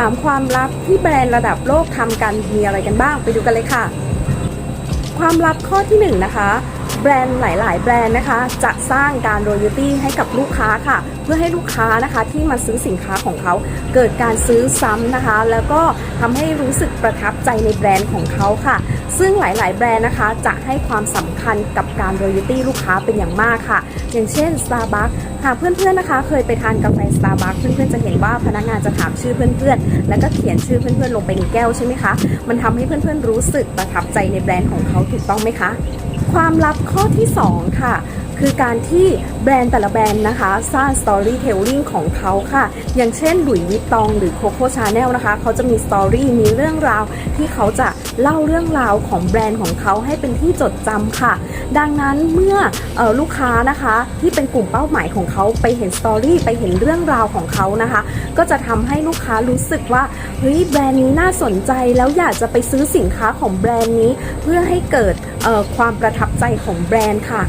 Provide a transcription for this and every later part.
3 ความลับที่แบรนด์ระดับโลกทำกันมีอะไรกันบ้างไปดูกันเลยค่ะ ความลับข้อที่ 1 นะคะ แบรนด์หลาย ๆ แบรนด์นะคะ จะสร้างการโรยตี้ให้กับลูกค้าค่ะ เพื่อให้ลูกค้านะคะที่มาซื้อสินค้าของเขา เกิดการซื้อซ้ำนะคะ แล้วก็ทำให้รู้สึกประทับใจในแบรนด์ของเขาค่ะ ซึ่งหลาย ๆ แบรนด์นะคะ จะให้ความสำคัญกับการโรยตี้ลูกค้าเป็นอย่างมากค่ะ อย่างเช่น Starbucks หากเพื่อน ๆ นะคะ เคยไปทานกาแฟ Starbucks เพื่อน ๆ จะเห็นว่าพนักงานจะถามชื่อเพื่อน ๆ แล้วก็เขียนชื่อเพื่อน ๆ ลงไปในแก้วใช่ไหมคะ มันทำให้เพื่อน ๆ รู้สึกประทับใจในแบรนด์ของเขาถูกต้องไหมคะ ความลับข้อที่ 2 ค่ะ คือการที่แบรนด์แต่ละแบรนด์นะคะ สร้าง storytelling ของเขาค่ะ อย่างเช่นหลุยวิตตองหรือโคโค่ชาแนลนะคะ เขาจะมีสตอรี่มีเรื่องราวที่เขาจะเล่าเรื่องราวของแบรนด์ของเขาให้เป็นที่จดจำค่ะ ดังนั้นเมื่อออลูกค้านะคะที่เป็นกลุ่มเป้าหมายของเขาไปเห็นสตอรี่ไปเห็นเรื่องราวของเขานะคะ ก็จะทำให้ลูกค้ารู้สึกว่าเฮ้ยแบรนด์นี้น่าสนใจแล้วอยากจะไปซื้อสินค้าของแบรนด์นี้ เพื่อให้เกิดความประทับใจของแบรนด์ค่ะ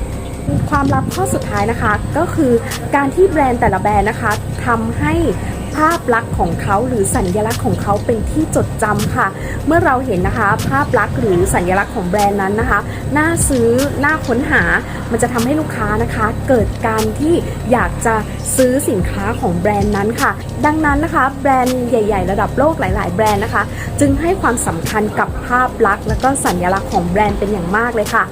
ความลับข้อสุดท้ายนะคะ ก็คือการที่แบรนด์แต่ละแบรนด์นะคะทำให้ภาพลักษณ์ของเขาหรือสัญลักษณ์ของเขาเป็นที่จดจำค่ะ เมื่อเราเห็นนะคะ ภาพลักษณ์หรือสัญลักษณ์ของแบรนด์นั้นนะคะน่าซื้อน่าค้นหา มันจะทำให้ลูกค้านะคะ เกิดการที่อยากจะซื้อสินค้าของแบรนด์นั้นค่ะ ดังนั้นนะคะ แบรนด์ใหญ่ๆ ระดับโลกหลาย ๆ แบรนด์นะคะ จึงให้ความสำคัญกับภาพลักษณ์และก็สัญลักษณ์ของแบรนด์เป็นอย่างมากเลยค่ะ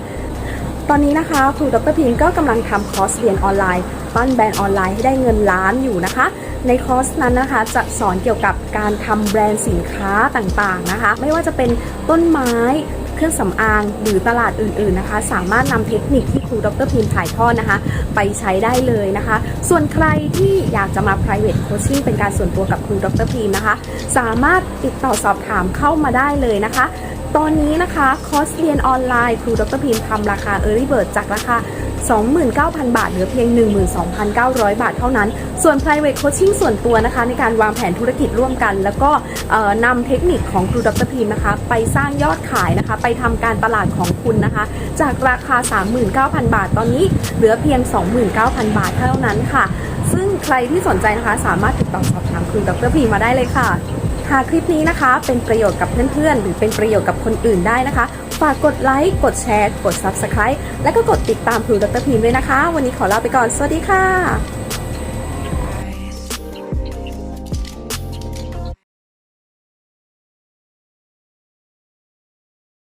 ตอนนี้นะคะครูดรพิมก็กำลังทำคอร์สเรียนออนไลน์ ปั้นแบรนด์ออนไลน์ให้ได้เงินล้านอยู่นะคะ ในคอร์สนั้นนะคะจะสอนเกี่ยวกับการทำแบรนด์สินค้าต่างๆนะคะ ไม่ว่าจะเป็นต้นไม้ เครื่องสำอางหรือตลาดอื่นๆนะคะ สามารถนำเทคนิคที่ครูดรพิมถ่ายทอดนะคะ ไปใช้ได้เลยนะคะ ส่วนใครที่อยากจะมา private coaching เป็นการส่วนตัวกับครูดรพิมนะคะ สามารถติดต่อสอบถามเข้ามาได้เลยนะคะ ตอนนี้นะคะคอร์สเรียนออนไลน์ครูดรพิมพ์ทำราคา Early Bird จากราคา 29,000 บาทเหลือเพียง 12,900 บาทเท่านั้น ส่วน private coaching ส่วนตัวนะคะ ในการวางแผนธุรกิจร่วมกัน แล้วก็นำเทคนิคของครูดรพิมพ์นะคะ ไปสร้างยอดขายนะคะ ไปทำการตลาดของคุณนะคะ จากราคา 39,000 บาทตอนนี้เหลือเพียง 29,000 บาทเท่านั้นค่ะ ซึ่งใครที่สนใจนะคะ สามารถติดต่อสอบถามครูดรพิมพ์มาได้เลยค่ะหากคลิปนี้นะคะเป็นประโยชน์กับเพื่อนๆ หรือเป็นประโยชน์กับคนอื่นได้นะคะ ฝากกดไลค์ กดแชร์ กด Subscribe และก็กดติดตามครูดรพีมด้วยนะคะ วันนี้ขอลาไปก่อน สวัสดีค่ะ